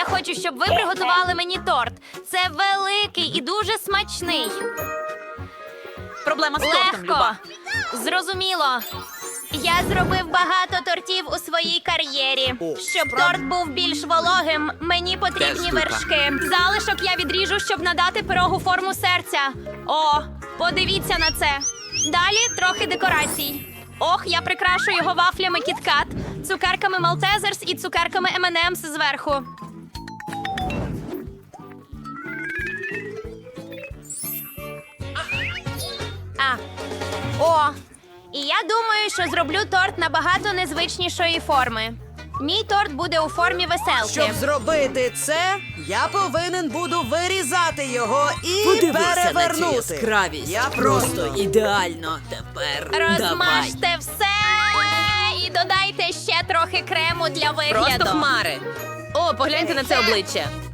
я хочу, щоб ви приготували мені торт. Це великий і дуже смачний. Проблема з тортом, Легко. Люба. Зрозуміло. Я зробив багато тортів у своїй кар'єрі. Щоб торт був більш вологим, мені потрібні вершки. Залишок я відріжу, щоб надати пирогу форму серця. О, подивіться на це. Далі трохи декорацій. Ох, я прикрашу його вафлями кіткат, цукерками Малтезерс і цукерками M&M's зверху. О, і я думаю, що зроблю торт набагато незвичнішої форми. Мій торт буде у формі веселки. Щоб зробити це, я повинен буду вирізати його і Подивися на цю перевернути. яскравість. Я просто просто ідеально. Тепер давай. Розмажте все і додайте ще трохи крему для вигляду. Просто хмари. О, погляньте на це обличчя.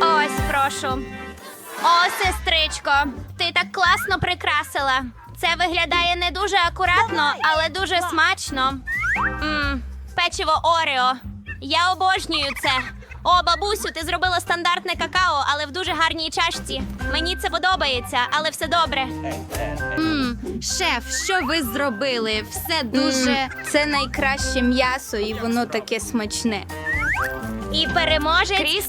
Ось, прошу. О, сестричко, ти так класно прикрасила. Це виглядає не дуже акуратно, але дуже смачно. Мм, печиво Орео. Я обожнюю це. О, бабусю, ти зробила стандартне какао, але в дуже гарній чашці. Мені це подобається, але все добре. Шеф, що ви зробили? Все дуже це найкраще м'ясо, і воно таке смачне. І переможе Кріс,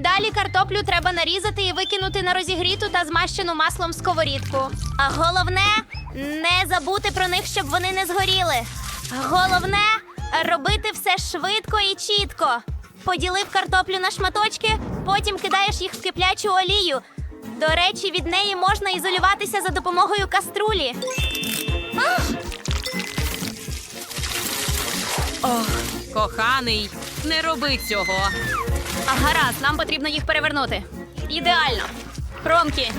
Далі картоплю треба нарізати і викинути на розігріту та змащену маслом сковорідку. А головне не забути про них, щоб вони не згоріли. Головне робити все швидко і чітко. Поділив картоплю на шматочки, потім кидаєш їх в киплячу олію. До речі, від неї можна ізолюватися за допомогою каструлі. Коханий, не роби цього. А гаразд, нам потрібно їх перевернути. Ідеально. Хромкі.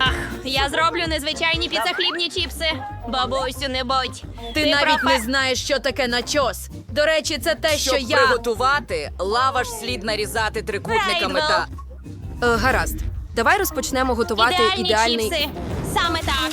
Ах, я зроблю незвичайні піцахлібні чіпси. Бабусю, не будь. Ти, навіть профе- не знаєш, що таке начос. До речі, це те, що Щоб я. приготувати, лаваш слід нарізати трикутниками та. Е, гаразд. Давай розпочнемо готувати Ідеальні ідеальний. чіпси. Саме так.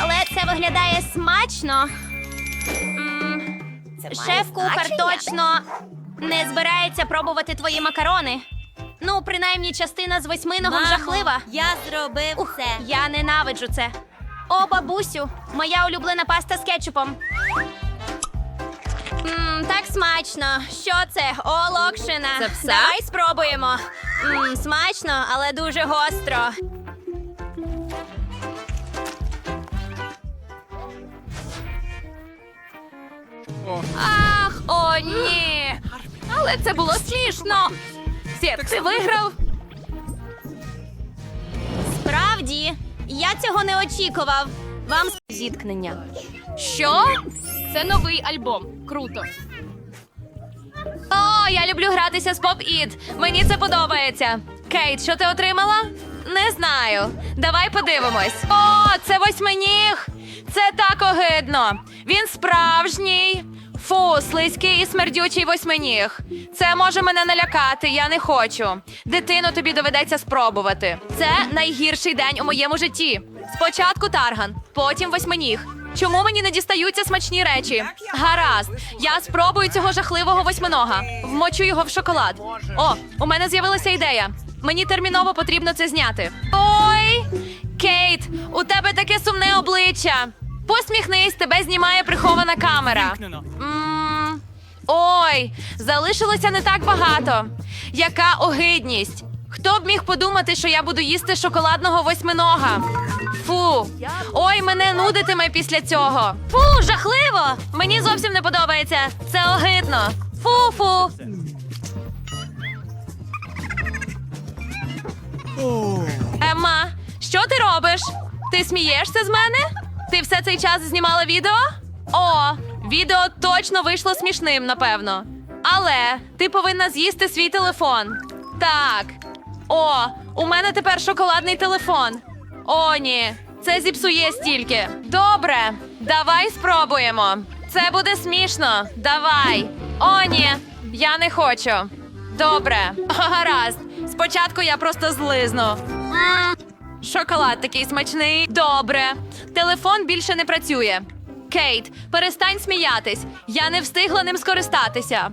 Але це виглядає смачно. Шеф-кухар точно не збирається пробувати твої макарони. Ну, принаймні, частина з восьминого жахлива. Я зробив Ух, це. я ненавиджу це. О, бабусю, моя улюблена паста з кетчупом. Мм, так смачно. Що це? О, локшина. Це все? Давай спробуємо. Мм, смачно, але дуже гостро. Ах, о, ні. Але це було смішно. Сєт, ти виграв? Справді, я цього не очікував. Вам с- зіткнення. Що? Це новий альбом. Круто. О, я люблю гратися з It. Мені це подобається. Кейт, що ти отримала? Не знаю. Давай подивимось. О, це восьминіг. Це так огидно. Він справжній. Фу, слизький і смердючий восьминіг. Це може мене налякати, я не хочу. Дитино, тобі доведеться спробувати. Це найгірший день у моєму житті. Спочатку тарган, потім восьминіг. Чому мені не дістаються смачні речі? Гаразд, я спробую цього жахливого восьминога. Вмочу його в шоколад. О, у мене з'явилася ідея. Мені терміново потрібно це зняти. Ой, Кейт, у тебе таке сумне обличчя. Посміхнись, тебе знімає прихована камера. Ой, залишилося не так багато. Яка огидність! Хто б міг подумати, що я буду їсти шоколадного восьминога? Фу, ой, мене нудитиме після цього. Фу, жахливо! Мені зовсім не подобається. Це огидно. Фу-фу. Емма, що ти робиш? Ти смієшся з мене? Ти все цей час знімала відео? О, відео точно вийшло смішним, напевно. Але ти повинна з'їсти свій телефон. Так. О, у мене тепер шоколадний телефон. О, ні, це зіпсує стільки. Добре, давай спробуємо. Це буде смішно. Давай. О, ні, я не хочу. Добре, гаразд. Спочатку я просто злизну. Шоколад такий смачний. Добре. Телефон більше не працює. Кейт, перестань сміятись. Я не встигла ним скористатися.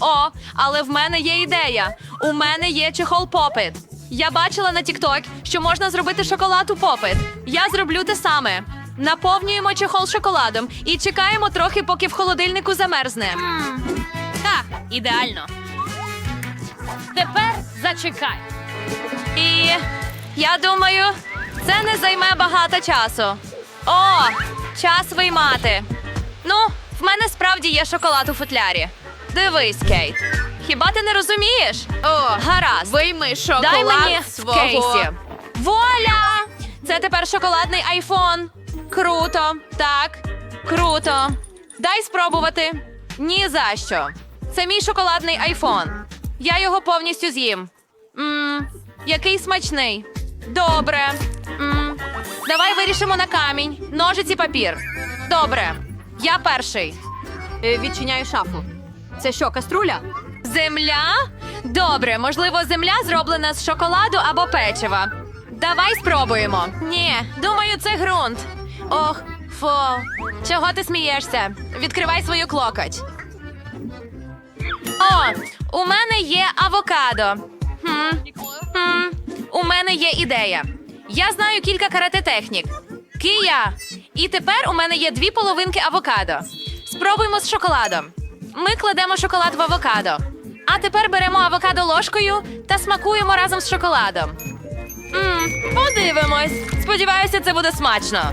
О, але в мене є ідея. У мене є чехол попит. Я бачила на TikTok, що можна зробити шоколад у попит. Я зроблю те саме. Наповнюємо чехол шоколадом і чекаємо трохи, поки в холодильнику замерзне. Так, ідеально. Тепер зачекай. І я думаю, це не займе багато часу. О, час виймати. Ну, в мене справді є шоколад у футлярі. Дивись, Кейт. Хіба ти не розумієш? О, Гаразд. вийми шоколад Дай мені свого. в кейсі. Вуаля! Це тепер шоколадний айфон. Круто. Так, круто. Дай спробувати. Ні за що. Це мій шоколадний айфон. Я його повністю з'їм. Мм, який смачний. Добре. Мм, давай вирішимо на камінь. Ножиці папір. Добре. Я перший. Е, Відчиняю шафу. Це що, каструля? Земля? Добре, можливо, земля зроблена з шоколаду або печива. Давай спробуємо. Ні, думаю, це ґрунт. Ох, фу. Чого ти смієшся? Відкривай свою клокоть. О, у мене є авокадо. Хм. У мене є ідея. Я знаю кілька карате-технік. Кия. І тепер у мене є дві половинки авокадо. Спробуємо з шоколадом. Ми кладемо шоколад в авокадо. А тепер беремо авокадо ложкою та смакуємо разом з шоколадом. Мм, подивимось. Сподіваюся, це буде смачно.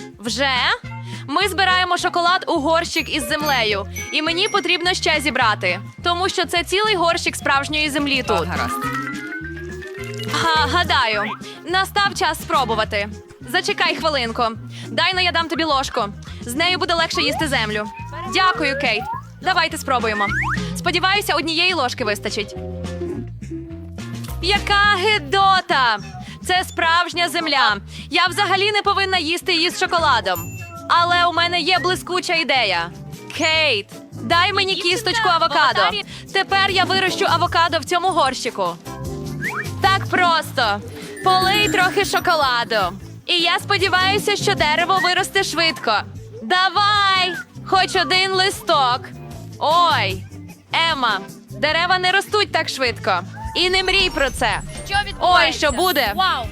Вже? Ми збираємо шоколад у горщик із землею, і мені потрібно ще зібрати, тому що це цілий горщик справжньої землі тут. Гаразд. Га, гадаю, настав час спробувати. Зачекай хвилинку. Дай но я дам тобі ложку. З нею буде легше їсти землю. Дякую, Кейт. Давайте спробуємо. Сподіваюся, однієї ложки вистачить. Яка гидота! Це справжня земля. Я взагалі не повинна їсти її з шоколадом. Але у мене є блискуча ідея. Кейт, дай мені кісточку авокадо. Тепер я вирощу авокадо в цьому горщику. Так просто. Полий трохи шоколаду. І я сподіваюся, що дерево виросте швидко. Давай! Хоч один листок. Ой, Ема, дерева не ростуть так швидко. І не мрій про це. Що Ой, що буде? Вау!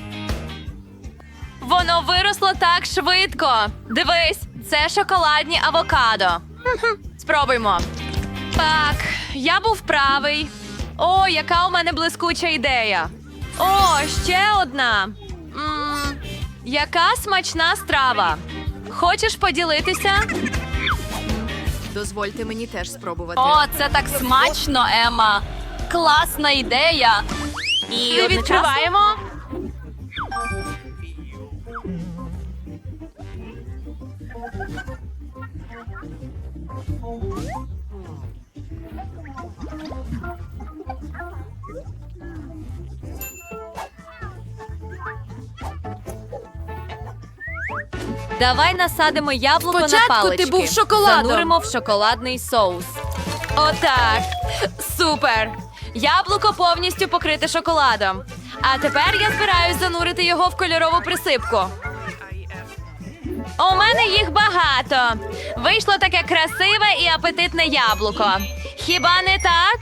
Воно виросло так швидко. Дивись, це шоколадні авокадо. Спробуймо. Так, я був правий. О, яка у мене блискуча ідея. О, ще одна. м яка смачна страва. Хочеш поділитися? Дозвольте мені теж спробувати. О, це так смачно, Ема. Класна ідея. І Ми відкриваємо. Давай насадимо яблуко Спочатку на палички. ти був шоколадом. Зануримо в шоколадний соус. Отак. Супер. Яблуко повністю покрите шоколадом. А тепер я збираюсь занурити його в кольорову присипку. У мене їх багато. Вийшло таке красиве і апетитне яблуко. Хіба не так?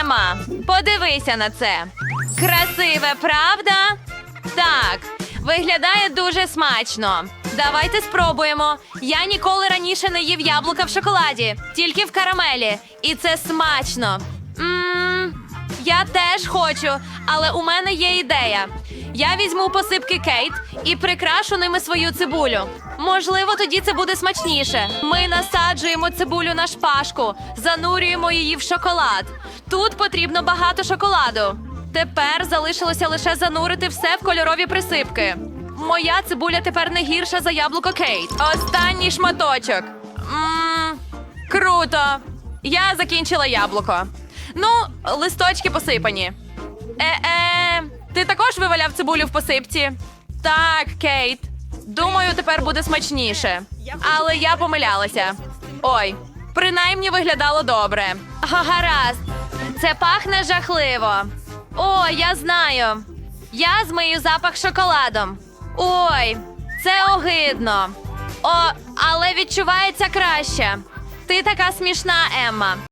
Ема, подивися на це. Красиве, правда? Так, виглядає дуже смачно. Давайте спробуємо. Я ніколи раніше не їв яблука в шоколаді, тільки в карамелі. І це смачно. Я теж хочу, але у мене є ідея. Я візьму посипки Кейт і прикрашу ними свою цибулю. Можливо, тоді це буде смачніше. Ми насаджуємо цибулю на шпажку, занурюємо її в шоколад. Тут потрібно багато шоколаду. Тепер залишилося лише занурити все в кольорові присипки. Моя цибуля тепер не гірша за яблуко Кейт. Останній шматочок. Мм, круто. Я закінчила яблуко. Ну, листочки посипані. Е-е, ти також виваляв цибулю в посипці? Так, Кейт. Думаю, тепер буде смачніше. Але я помилялася. Ой, принаймні виглядало добре. Гаразд. Це пахне жахливо. О, я знаю. Я змию запах шоколадом. Ой, це огидно. О, але відчувається краще. Ти така смішна, Емма.